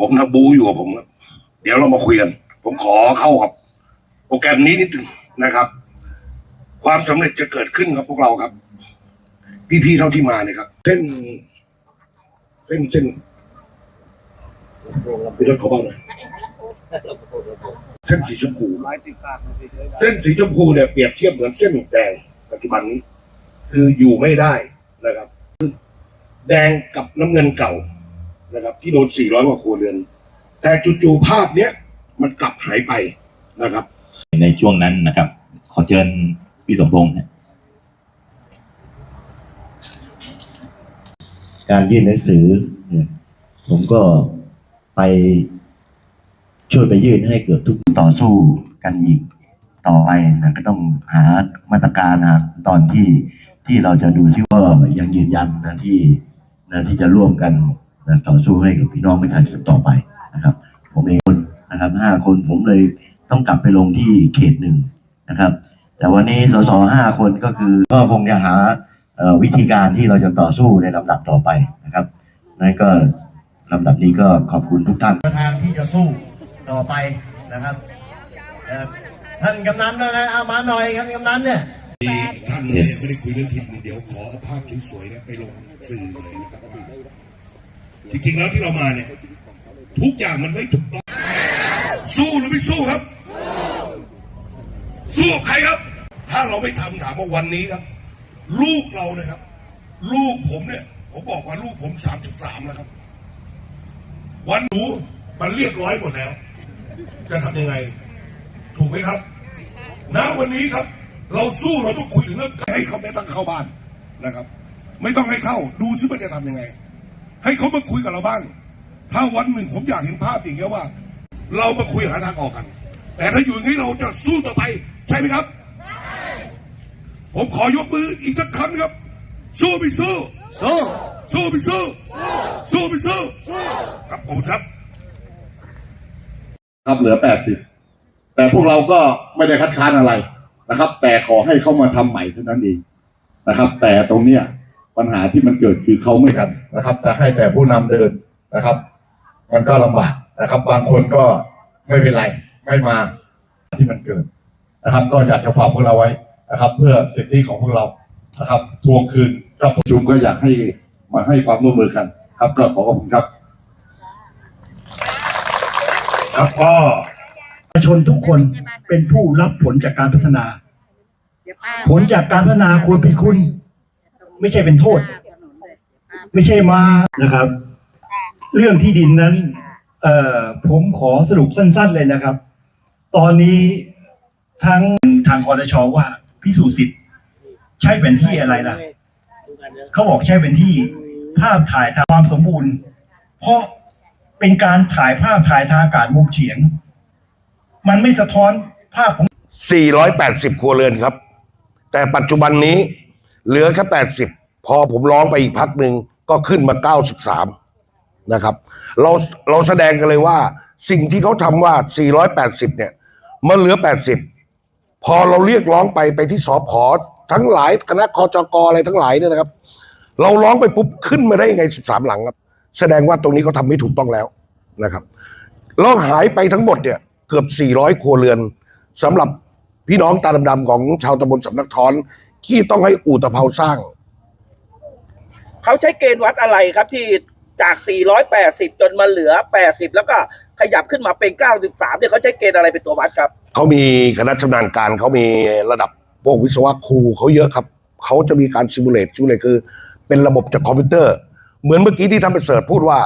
ผมทำบูอยู่กับผมครับ เดี๋ยวเรามาคุยกัน ผมขอเข้ากับโปรแกรมนี้นิดนึงนะครับ ความสำเร็จจะเกิดขึ้นครับพวกเราครับ พี่ๆเท่าที่มาเนี่ยครับ เส้น เส้นเส้นพี่รถขอบ้างหน่อยเส้นสีชมพู เส้นสีชมพูเนี่ยเปรียบเทียบเหมือนเส้นแดงปัจจุบันนี้ คืออยู่ไม่ได้นะครับ แดงกับน้ำเงินเก่า นะครับ ที่โดน 400 กว่าครัวเรือน แต่จู่ๆภาพเนี้ยมันกลับหายไปนะครับ ในช่วงนั้นนะครับ ขอเชิญพี่สมพงษ์นะการยื่นหนังสือเนี่ยผมก็ไปช่วยไปยื่นให้เกิดทุกต่อสู้กันอีกต่อไปนะก็ต้องหามาตรการนะตอนที่ที่เราจะดูที่ว่ายังยืนยันนะที่นะที่จะร่วมกัน นะต่อสู้ให้กับพี่น้องประชาชนต่อไปนะครับ ผมเองคนนะครับห้าคนผมเลยต้องกลับไปลงที่เขตหนึ่งนะครับ แต่วันนี้สสห้าคนก็คือก็คงจะหาเอ่อวิธีการที่เราจะต่อสู้ในลำดับต่อไปนะครับนั่นก็ลำดับนี้ก็ขอบคุณทุกท่านทางที่จะสู้ต่อไปนะครับเอ่อท่านกำนันนะเอามาหน่อยท่านกำนันเนี่ยท่านเนี่ยไม่ได้คุยเรื่องทีมเดี๋ยวขอเอาภาพสวยๆเนี่ยไปลงสื่อเลยนะครับว่า จริงๆแล้วที่เรามาเนี่ย ทุกอย่างมันไม่ถูกต้อง สู้หรือไม่สู้ครับ สู้ใครครับ ถ้าเราไม่ทำถามว่าวันนี้ครับ ลูกเรานะครับ ลูกผมเนี่ย ผมบอกว่าลูกผมสามสิบสามแล้วครับ วันหนูมันเรียบร้อยหมดแล้ว จะทำยังไง ถูกไหมครับณวันนี้ครับ เราสู้เราต้องคุยถึงเรื่องให้เขาไม่ต้องเข้าบ้านนะครับ ไม่ต้องให้เข้า ดูซิว่าจะทำยังไง ให้เขามาคุยกับเราบ้าง ถ้าวันหนึ่งผมอยากเห็นภาพอย่างเงี้ยว่า เรามาคุยหาทางออกกัน แต่ถ้าอยู่อย่างนี้เราจะสู้ต่อไป ใช่ไหมครับ ผมขอยกมืออีกสักครั้งครับ สู้ไปสู้ สู้ สู้ไปสู้ สู้ไปสู้ ครับขอบคุณครับ ครับเหลือ80แต่พวกเราก็ไม่ได้คัดค้านอะไรนะครับ แต่ขอให้เข้ามาทำใหม่เท่านั้นเองนะครับ แต่ตรงเนี้ย ปัญหาที่มันเกิดคือเขาไม่กันนะครับจะให้แต่ผู้นำเดินนะครับ มันก็ลำบากนะครับ บางคนก็ไม่เป็นไรไม่มาที่มันเกิดนะครับ ก็อยากจะฝากพวกเราไว้นะครับ เพื่อสิทธิของพวกเรานะครับ ทวงคืนก็ประชุมก็อยากให้มาให้ความร่วมมือกัน ครับก็ขอขอบคุณครับครับก็ประชาชนทุกคนเป็นผู้รับผลจากการพัฒนา ผลจากการพัฒนาควรเป็นคุณ ไม่ใช่เป็นโทษ ไม่ใช่มานะครับ เรื่องที่ดินนั้น เอ่อผมขอสรุปสั้น ๆเลยนะครับ ตอนนี้ทั้งทางคอรชว่าพิสูจน์สิทธิ์ใช้เป็นที่อะไรล่ะ เขาบอกใช้เป็นที่ภาพถ่ายทางความสมบูรณ์ เพราะเป็นการถ่ายภาพถ่ายทางอากาศมุมเฉียง มันไม่สะท้อนภาพของ 480 ครัวเรือนครับ แต่ปัจจุบันนี้ เหลือแค่80พอผมร้องไปอีกพักหนึ่งก็ขึ้นมา93นะครับ เราเราแสดงกันเลยว่า สิ่งที่เขาทำว่า 480 เนี่ย มันเหลือ 80 พอเราเรียกร้องไปไปที่สอพทั้งหลายคณะคอจกอะไรทั้งหลายเนี่ยนะครับ เราร้องไปปุ๊บขึ้นมาได้ยังไง 13 หลังครับ แสดงว่าตรงนี้เขาทำไม่ถูกต้องแล้วนะครับแล้วหายไปทั้งหมดเนี่ย เกือบ 400 ครัวเรือนสำหรับพี่น้องตาดำๆของชาวตำบลสำนักท้อน ที่ต้องให้อู่ตะเภาสร้าง เขาใช้เกณฑ์วัดอะไรครับที่จาก 480 จนมาเหลือ 80 แล้วก็ขยับขึ้นมาเป็น 93เนี่ยเขาใช้เกณฑ์อะไรเป็นตัววัดครับ เขามีคณะชำนาญการเขามีระดับพวกวิศวะครูเขาเยอะครับ เขาจะมีการซิมูเลตซิมูเลตคือ เป็นระบบจากคอมพิวเตอร์ เหมือนเมื่อกี้ที่ทำเป็นเสิร์ชพูดว่า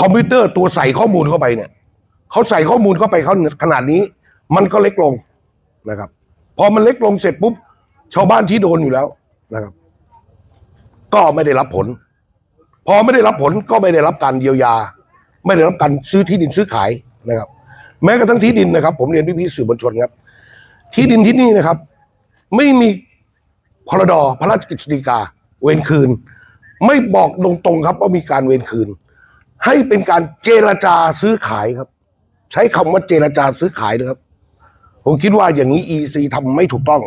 คอมพิวเตอร์ตัวใส่ข้อมูลเข้าไปเนี่ยเขาใส่ข้อมูลเข้าไปเขาขนาดนี้ มันก็เล็กลงนะครับ พอมันเล็กลงเสร็จปุ๊บ ชาวบ้านที่โดนอยู่แล้วนะครับ ก็ไม่ได้รับผล พอไม่ได้รับผลก็ไม่ได้รับการเยียวยา ไม่ได้รับการซื้อที่ดินซื้อขายนะครับ แม้กระทั่งที่ดินนะครับ ผมเรียนพี่ๆสื่อมวลชนครับ ที่ดินที่นี่นะครับ ไม่มีพรดพระราชกฤษฎีกา เวรคืน ไม่บอกตรงๆครับว่ามีการเวรคืน ให้เป็นการเจรจาซื้อขายครับ ใช้คำว่าเจรจาซื้อขายนะครับ ผมคิดว่าอย่างนี้ EC ทำไม่ถูกต้อง